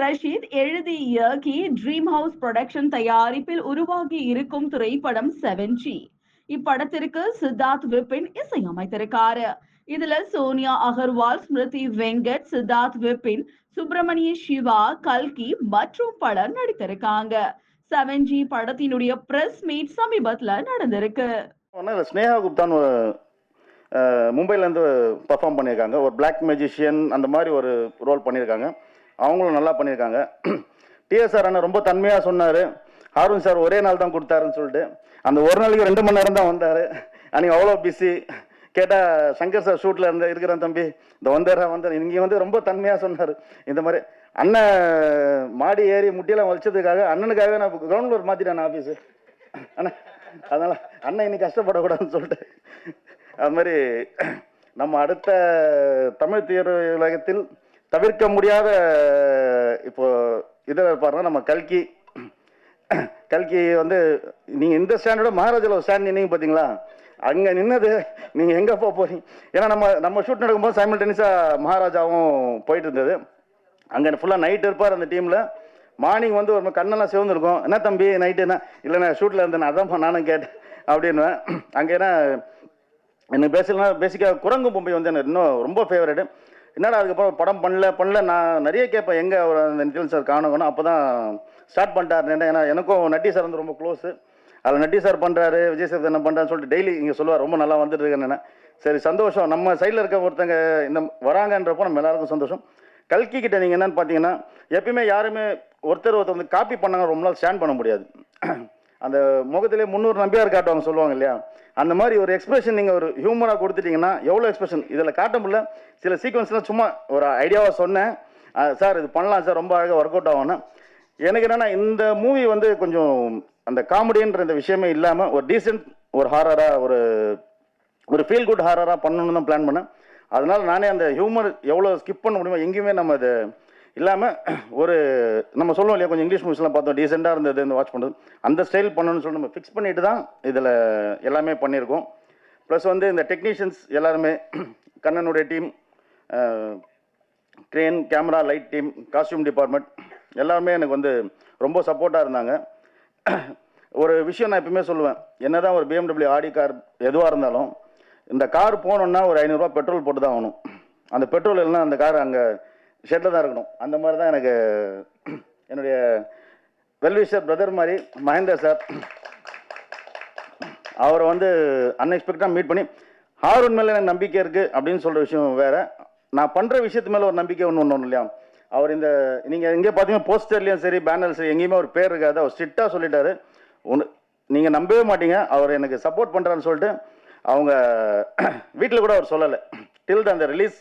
ரஷீத் எழுதி இயக்கி dream house production தயாரிப்பில் உருவாகி இருக்கும் திரைப்படம் செவன்ஜி இப்படத்திற்கு சித்தார்த் விபின் இசையமைத்திருக்காரு. இதுல சோனியா அகர்வால் ஸ்மிருதி வெங்கட் சித்தார்த் விபின் சுப்பிரமணிய சிவா கல்கி மற்றும் பலர் நடித்திருக்காங்க. செவன் ஜி படத்தினுடைய பிரஸ் மீட் சமீபத்துல நடந்திருக்கு. ஸ்னேகா குப்தான் மும்பைலேருந்து பர்ஃபார்ம் பண்ணியிருக்காங்க. ஒரு பிளாக் மெஜிஷியன் அந்த மாதிரி ஒரு ரோல் பண்ணியிருக்காங்க. அவங்களும் நல்லா பண்ணியிருக்காங்க. டிஎஸ்ஆர் அண்ணன் ரொம்ப தன்மையாக சொன்னார். ஹாரூன் சார் ஒரே நாள் தான் கொடுத்தாருன்னு சொல்லிட்டு. அந்த ஒரு நாளைக்கு ரெண்டு மணி நேரம் தான் வந்தார். அன்றைக்கி அவ்வளோ பிஸி கேட்டால் சங்கர் சார் ஷூட்டில் இருந்த இருக்கிறேன் தம்பி. இந்த வந்தாரா வந்தார் இங்கே வந்து ரொம்ப தன்மையாக சொன்னார். இந்த மாதிரி அண்ணன் மாடி ஏறி முட்டியெல்லாம் வலிச்சதுக்காக அண்ணனுக்காகவே நான் கிரவுண்ட் ஃப்ளோர் மாற்றிட்டேன் ஆஃபீஸு அண்ணன் அதனால் அண்ணன் இன்னைக்கு கஷ்டப்படக்கூடாதுன்னு சொல்லிட்டு. அது மாதிரி நம்ம அடுத்த தமிழ் திரையுலகத்தில் தவிர்க்க முடியாத இப்போ இதில் இருப்பாருன்னா நம்ம கல்கி கல்கி வந்து நீங்கள் இந்த ஸ்டாண்டோட மகாராஜாவில் ஸ்டாண்ட் நின்னீங்க பார்த்தீங்களா அங்கே நின்னது நீங்கள் எங்கே போக போகிறீங்க ஏன்னா நம்ம நம்ம ஷூட் நடக்கும்போது சைமல் மகாராஜாவும் போயிட்டு இருந்தது. அங்கே ஃபுல்லாக நைட் இருப்பார் அந்த டீமில் மார்னிங் வந்து ஒரு மாதிரி கண்ணெல்லாம் சிவந்துருக்கும். என்ன தம்பி நைட்டு என்ன? இல்லைண்ணா ஷூட்டில் இருந்தேன். அதான் நானும் கேட்டேன். அப்படின்னுவேன். அங்கே என்ன எனக்கு பேசலாம் பேசிக்காக குரங்கு பொம்பை வந்து எனக்கு இன்னும் ரொம்ப ஃபேவரட்டு என்னடா அதுக்கப்புறம் படம் பண்ணல பண்ணல நான் நிறைய கேட்பேன். எங்கே அவர் அந்த நிதின் சார் காணணும் அப்போ தான் ஸ்டார்ட் பண்ணிட்டார் ஏன்னா எனக்கும் நட்டி சார் வந்து ரொம்ப க்ளோஸு அதில் நட்டி சார் பண்ணுறாரு விஜய் சார் என்ன பண்ணுறான்னு சொல்லிட்டு டெய்லி இங்கே சொல்லுவார். ரொம்ப நல்லா வந்துட்டு இருக்கேன்னு சரி சந்தோஷம். நம்ம சைடில் இருக்க ஒருத்தங்க இந்த வராங்கன்றப்போ நம்ம எல்லாருக்கும் சந்தோஷம். கல்கி கிட்ட நீங்கள் என்னன்னு பார்த்தீங்கன்னா எப்பயுமே யாருமே ஒருத்தர் ஒருத்தர் வந்து காப்பி பண்ணாங்க ரொம்ப நாள் ஸ்டாண்ட் பண்ண முடியாது. அந்த முகத்திலே முந்நூறு நம்பியார் காட்டுவாங்க சொல்லுவாங்க இல்லையா? அந்த மாதிரி ஒரு எக்ஸ்பிரஷன் நீங்கள் ஒரு ஹியூமராக கொடுத்துட்டீங்கன்னா எவ்வளோ எக்ஸ்பிரஷன் இதில் காட்ட முடியல. சில சீக்வன்ஸ்லாம் சும்மா ஒரு ஐடியாவாக சொன்னேன். சார் இது பண்ணலாம் சார் ரொம்ப அழகாக ஒர்க் அவுட் ஆகும்னா. எனக்கு என்னென்னா இந்த மூவி வந்து கொஞ்சம் அந்த காமெடின்ற இந்த விஷயமே இல்லாமல் ஒரு டீசென்ட் ஒரு ஹாரராக ஒரு ஒரு ஃபீல் குட் ஹாரராக பண்ணணும்னு தான் பிளான் பண்ணேன். அதனால் நானே அந்த ஹியூமர் எவ்வளோ ஸ்கிப் பண்ண முடியுமோ எங்கேயுமே நம்ம அதை இல்லாமல் ஒரு நம்ம சொல்லுவோம் இல்லையா கொஞ்சம் இங்கிலீஷ் மூவிஸ்லாம் பார்த்தோம் டீசெண்டாக இருந்தது இந்த வாட்ச் பண்ணுறது அந்த ஸ்டைல் பண்ணணும்னு சொல்லி நம்ம ஃபிக்ஸ் பண்ணிட்டு தான் இதில் எல்லாமே பண்ணியிருக்கோம். ப்ளஸ் வந்து இந்த டெக்னீஷியன்ஸ் எல்லாருமே கண்ணனுடைய team crane camera light team costume department எல்லாருமே எனக்கு வந்து ரொம்ப சப்போர்ட்டாக இருந்தாங்க. ஒரு விஷயம் நான் எப்பவுமே சொல்லுவேன் என்னதான் ஒரு பிஎம்டபிள்யூ ஆடி கார் எதுவாக இருந்தாலும் இந்த கார் போகணுன்னா ஒரு ஐநூறுரூவா பெட்ரோல் போட்டு தான் ஆகணும். அந்த பெட்ரோல் இல்லைன்னா அந்த கார் அங்கே ஷெட்டில் தான் இருக்கணும். அந்த மாதிரி தான் எனக்கு என்னுடைய வெல்விஷர் பிரதர் மாதிரி மகேந்திர சார் அவரை வந்து அன்எக்ஸ்பெக்டாக மீட் பண்ணி ஹாரூன் மேலே எனக்கு நம்பிக்கை இருக்குது அப்படின்னு சொல்கிற விஷயம் வேறு. நான் பண்ணுற விஷயத்து மேலே ஒரு நம்பிக்கை ஒன்று ஒன்று இல்லையா? அவர் இந்த நீங்கள் எங்கே பார்த்தீங்கன்னா போஸ்டர்லேயும் சரி பேனர்ஸ் சரி எங்கேயுமே ஒரு பேர் இருக்காது. அவர் ஸ்ட்ரிக்டாக சொல்லிட்டாரு. ஒன்று நீங்கள் நம்பவே மாட்டீங்க. அவர் எனக்கு சப்போர்ட் பண்ணுறான்னு சொல்லிட்டு அவங்க வீட்டில் கூட அவர் சொல்லலை. டில் அந்த ரிலீஸ்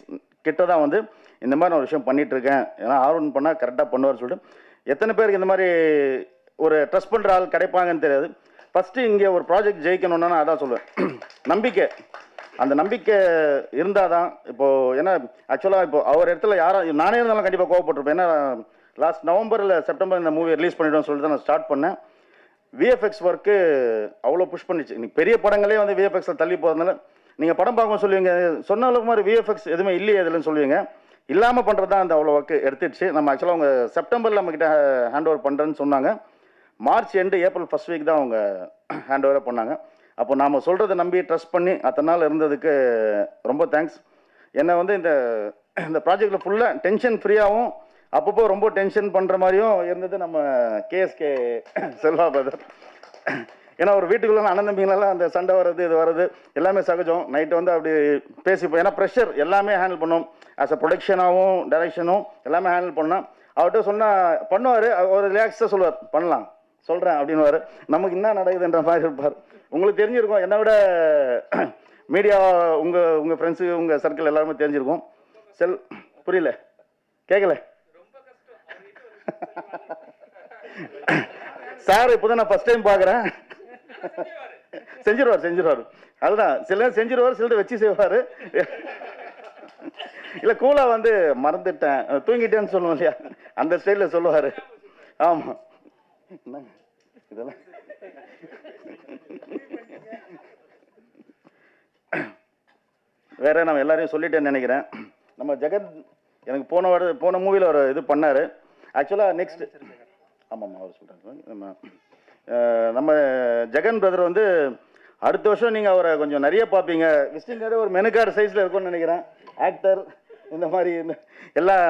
கிட்ட தான் வந்து இந்த மாதிரி நான் ஒரு விஷயம் பண்ணிகிட்ருக்கேன் ஏன்னா ஆர்வன் பண்ணால் கரெக்டாக பண்ணுவார் சொல்லிட்டு எத்தனை பேருக்கு இந்த மாதிரி ஒரு ட்ரஸ்ட் பண்ணுற ஆள் கிடைப்பாங்கன்னு தெரியாது. ஃபஸ்ட்டு இங்கே ஒரு ப்ராஜெக்ட் ஜெயிக்கணும்னா நான் அதான் சொல்லுவேன். நம்பிக்கை. அந்த நம்பிக்கை இருந்தால் தான் இப்போது ஏன்னா ஆக்சுவலாக இப்போ அவர் இடத்துல யாரும் நானே இருந்தாலும் கண்டிப்பாக கோவப்பட்டிருப்பேன். ஏன்னா லாஸ்ட் நவம்பரில் செப்டம்பர் இந்த மூவி ரிலீஸ் பண்ணிட்டோம்னு சொல்லிட்டு தான் நான் ஸ்டார்ட் பண்ணேன். விஎஃப்எக்ஸ் ஒர்க்கு அவ்வளோ புஷ் பண்ணிச்சு. இன்னைக்கு பெரிய படங்களே வந்து விஎஃப்எக்ஸில் தள்ளி போகிறதுனால நீங்கள் படம் பார்க்க சொல்லுவீங்க. சொன்ன அளவுக்கு மாதிரி விஎஃப்எக்ஸ் எதுவுமே இல்லையே இதுலன்னு சொல்லுவீங்க. இல்லாமல் பண்ணுறது தான் அந்த அவ்வளோ எடுத்துடுச்சு. நம்ம ஆக்சுவலாக அவங்க செப்டம்பரில் நம்மக்கிட்ட ஹேண்ட் ஓவர் பண்ணுறேன்னு சொன்னாங்க. March end April first week தான் அவங்க ஹேண்ட் ஓவரே பண்ணாங்க. அப்போ நாம் சொல்கிறத நம்பி ட்ரஸ்ட் பண்ணி அத்தனை நாள் இருந்ததுக்கு ரொம்ப தேங்க்ஸ் என்னை வந்து இந்த இந்த ப்ராஜெக்டில் ஃபுல்லாக டென்ஷன் ஃப்ரீயாகவும் அப்பப்போ ரொம்ப டென்ஷன் பண்ணுற மாதிரியும் இருந்தது நம்ம கேஎஸ்கே செல்வா பிரதர் ஏன்னா ஒரு வீட்டுக்குள்ள அண்ணன் தம்பிங்களெல்லாம் அந்த சண்டை வர்றது இது வர்றது எல்லாமே சகஜம். நைட்டு வந்து அப்படி பேசிப்போம் ஏன்னா ப்ரெஷர் எல்லாமே ஹேண்டில் பண்ணோம். ஆஸ் அ ப்ரொடக்ஷனாகவும் டைரக்ஷனும் எல்லாமே ஹேண்டில் பண்ணால் அவர்கிட்ட சொன்னால் பண்ணுவார். ஒரு ரிலாக்ஸாக சொல்லுவார் பண்ணலாம் சொல்கிறேன் அப்படின்னுவார். நமக்கு என்ன நடக்குதுன்ற மாதிரி இருப்பார். உங்களுக்கு தெரிஞ்சிருக்கும். என்னை விட மீடியா உங்கள் உங்கள் ஃப்ரெண்ட்ஸு உங்கள் சர்க்கிள் எல்லாருமே தெரிஞ்சிருக்கும். செல் புரியல? கேட்கல சார் இப்போதான் நான் ஃபர்ஸ்ட் டைம் பார்க்குறேன் செஞ்சிருவார் செஞ்சிருவார். அதுதான் சில செஞ்சிருவார் சிலர் வச்சு செய்வார். இல்லை கூலாக வந்து மறந்துட்டேன். தூங்கிட்டேன்னு சொல்லுவோம் இல்லையா? அந்த ஸ்டைலில் சொல்லுவார். ஆமாம் என்னங்க? இதெல்லாம். வேற நம்ம எல்லாரையும் சொல்லிட்டேன்னு நினைக்கிறேன். நம்ம ஜெகத் எனக்கு போன வாட போன மூவியில் ஒரு இது பண்ணார். ஆக்சுவலாக நெக்ஸ்ட் ஆமாம்மா அவர் சொல்கிறாங்க நம்ம நம்ம ஜெகன் பிரதர் வந்து அடுத்த வருஷம் நீங்கள் அவரை கொஞ்சம் நிறைய பார்ப்பீங்க. விசிட்டிங் கார்டு ஒரு மெனு கார்டு சைஸில் இருக்கும்னு நினைக்கிறேன். ஆக்டர் இந்த மாதிரி எல்லாம்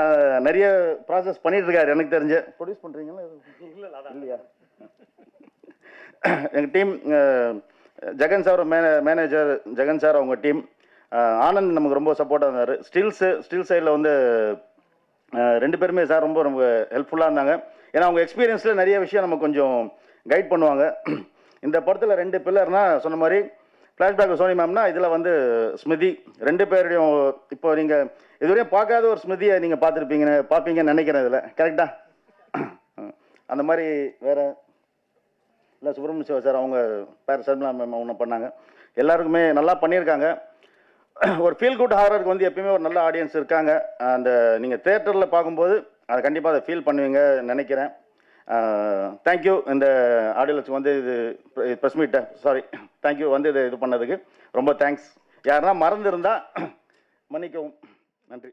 நிறைய ப்ராசஸ் பண்ணிட்டு இருக்காரு எனக்கு தெரிஞ்சு. ப்ரொடியூஸ் பண்ணுறீங்களா இல்லையா? எங்கள் டீம் ஜெகன் சார் மே மேனேஜர் ஜெகன் சார் அவங்க டீம் ஆனந்த் நமக்கு ரொம்ப சப்போர்ட்டாக இருந்தார். ஸ்டில்ஸு ஸ்டில் சைடில் வந்து ரெண்டு பேருமே சார் ரொம்ப ரொம்ப ஹெல்ப்ஃபுல்லாக இருந்தாங்க. ஏன்னா அவங்க எக்ஸ்பீரியன்ஸில் நிறைய விஷயம் நமக்கு கொஞ்சம் கைட் பண்ணுவாங்க. இந்த படத்தில் ரெண்டு பில்லர்னா சொன்ன மாதிரி ஃப்ளாஷ்பேக் சோனி மேம்னா இதில் வந்து ஸ்மிருதி ரெண்டு பேருடையும் இப்போ நீங்கள் இதுவரையும் பார்க்காத ஒரு ஸ்மிருதியை நீங்கள் பார்த்துருப்பீங்கன்னு பார்ப்பீங்கன்னு நினைக்கிறேன் இதில். கரெக்டாக அந்த மாதிரி வேறு இல்லை சுப்பிரமணிய சிவா சார் அவங்க பேர் சர்மிளா மேம் அவங்க பண்ணாங்க. எல்லாருக்குமே நல்லா பண்ணியிருக்காங்க. ஒரு ஃபீல் குட் ஹாரருக்கு வந்து எப்பயுமே ஒரு நல்ல ஆடியன்ஸ் இருக்காங்க. அந்த நீங்கள் தேட்டரில் பார்க்கும்போது அதை கண்டிப்பாக அதை ஃபீல் பண்ணுவீங்க நினைக்கிறேன். தேங்க்யூ இந்த ஆடியன்ஸுக்கு வந்து இது ப்ரெஸ் மீட்டை சாரி தேங்க்யூ வந்து இது இது பண்ணதுக்கு ரொம்ப தேங்க்ஸ் யாருன்னா மறந்துருந்தா மன்னிக்கவும். நன்றி.